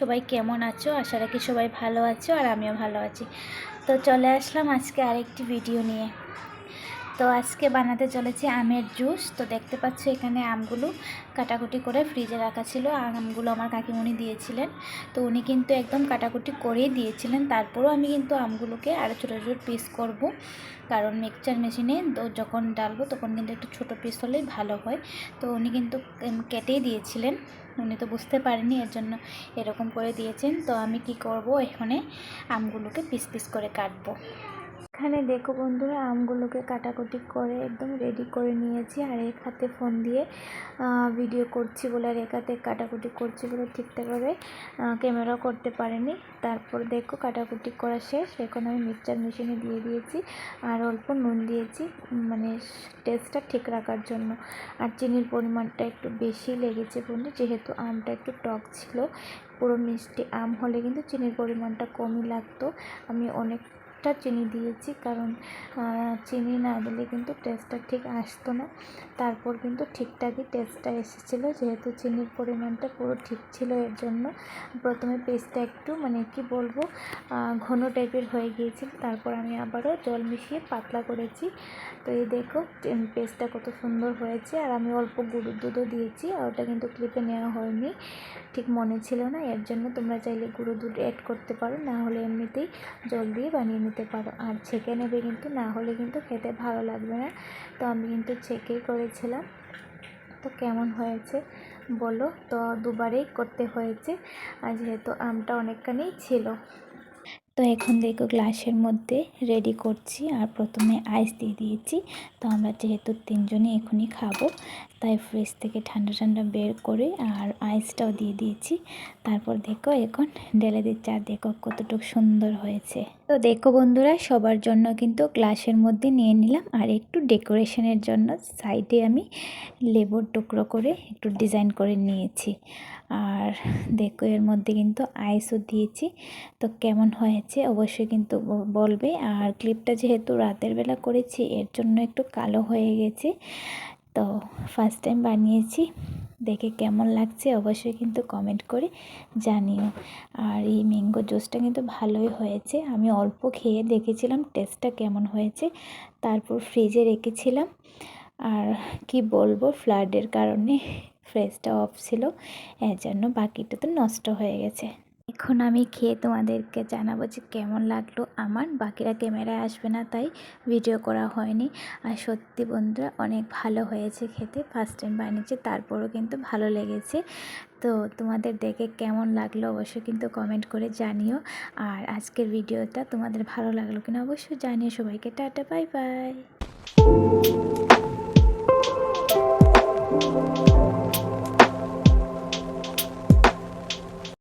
সবাই কেমন আছো? আশা রাখি সবাই ভালো আছো আর আমিও ভালো আছি। তো চলে আসলাম আজকে আরেকটি ভিডিও নিয়ে। তো আজকে বানাতে চলেছি আমের জুস। তো দেখতে পাচ্ছ এখানে আমগুলো কাটাকুটি করে ফ্রিজে রাখা ছিল। আমগুলো আমার কাকিমণি দিয়েছিলেন। তো উনি কিন্তু একদম কাটাকুটি করেই দিয়েছিলেন। তারপরেও আমি কিন্তু আমগুলোকে আরও ছোটো ছোটো পিস করব। কারণ মিক্সচার মেশিনে যখন ডালবো তখন কিন্তু একটু ছোটো পিস হলেই ভালো হয়। তো উনি কিন্তু কেটেই দিয়েছিলেন। উনি তো বুঝতে পারেনি এর জন্য এরকম করে দিয়েছেন। তো আমি কি করব, এখানে আমগুলোকে পিস পিস করে কাটবো। এখানে দেখো বন্ধুরা, আমগুলোকে কাটাকুটি করে একদম রেডি করে নিয়েছি আর এক হাতে ফোন দিয়ে ভিডিও করছি বলে আর এক হাতে কাটাকুটি করছি বলে ঠিকঠাকভাবে ক্যামেরা করতে পারেনি। তারপর দেখো কাটাকুটি করা শেষ, এখন আমি মিক্সচার মেশিনে দিয়ে দিয়েছি আর অল্প নুন দিয়েছি মানে টেস্টটা ঠিক রাখার জন্য। আর চিনির পরিমাণটা একটু বেশি লেগেছে বন্ধু, যেহেতু আমটা একটু টক ছিল, পুরো মিষ্টি আম হলে কিন্তু চিনির পরিমাণটা কমই লাগতো। আমি অনেক অনেকটা চিনি দিয়েছি, কারণ চিনি না দিলে কিন্তু টেস্টটা ঠিক আসতো না। তারপর কিন্তু ঠিকঠাকই টেস্টটা এসেছিল, যেহেতু চিনির পরিমাণটা পুরো ঠিক ছিল এর জন্য। প্রথমে পেস্টটা একটু মানে কি বলব ঘন টাইপের হয়ে গিয়েছিল, তারপর আমি আবারও জল মিশিয়ে পাতলা করেছি। তো এই দেখো পেস্টটা কত সুন্দর হয়েছে, আর আমি অল্প গুঁড়ো দুধও দিয়েছি, আর ওটা কিন্তু ক্লিপে নেওয়া হয়নি। ঠিক মনে ছিল না, এর জন্য তোমরা চাইলে গুঁড়ো দুধ অ্যাড করতে পারো, না হলে এমনিতেই জল দিয়ে বানিয়ে নিতে পারো। আর ছেঁকে নেবে কিন্তু, না হলে কিন্তু খেতে ভালো লাগবে না। তো আমি কিন্তু ছেঁকেই করেছিলাম। তো কেমন হয়েছে বলো? তো দুবারেই করতে হয়েছে। আর যেহেতু আমটা অনেকখানি ছিল। তো এখন দেখো গ্লাসের মধ্যে রেডি করছি। আর প্রথমে আইস দিয়ে দিয়েছি। তো আমরা যেহেতু তিনজনে এখনই খাব, তাই ফ্রিজ থেকে ঠান্ডা ঠান্ডা বের করে আর আইসটাও দিয়ে দিয়েছি। তারপর দেখো এখন ঢেলে দিচ্ছি। আর দেখো কতটুকু সুন্দর হয়েছে। তো দেখো বন্ধুরা, সবার জন্য কিন্তু গ্লাসের মধ্যে নিয়ে নিলাম। আর একটু ডেকোরেশনের জন্য সাইডে আমি লেবুর টুকরো করে একটু ডিজাইন করে নিয়েছি। আর দেখো এর মধ্যে কিন্তু আইসও দিয়েছি। তো কেমন হয়েছে অবশ্যই কিন্তু বলবে। আর ক্লিপটা যেহেতু রাতের বেলা করেছি, এর জন্য একটু কালো হয়ে গেছে। তো ফার্স্ট টাইম বানিয়েছি। দেখে কেমন লাগছে অবশ্যই কিন্তু কমেন্ট করে জানিও। আর এই ম্যাঙ্গো জুসটা কিন্তু ভালোই হয়েছে। আমি অল্প খেয়ে দেখেছিলাম টেস্টটা কেমন হয়েছে, তারপর ফ্রিজে রেখেছিলাম। আর কি বলব ফ্লাডের কারণে ফ্রেজটা অফ ছিল এর জন্য বাকিটা তো নষ্ট হয়ে গেছে। এখন আমি খেয়ে তোমাদেরকে জানাব যে কেমন লাগল। আমার বাকিরা ক্যামেরায় আসবে না, তাই ভিডিও করা হয়নি। আর সত্যি বন্ধুরা, অনেক ভালো হয়েছে খেতে। ফার্স্ট টাইম বানিয়েছে, তারপরও কিন্তু ভালো লেগেছে। তো তোমাদের দেখে কেমন লাগল অবশ্যই কিন্তু কমেন্ট করে জানিও। আর আজকের ভিডিওটা তোমাদের ভালো লাগল কিনা অবশ্যই জানিও। সবাইকে টাটা বাই বাই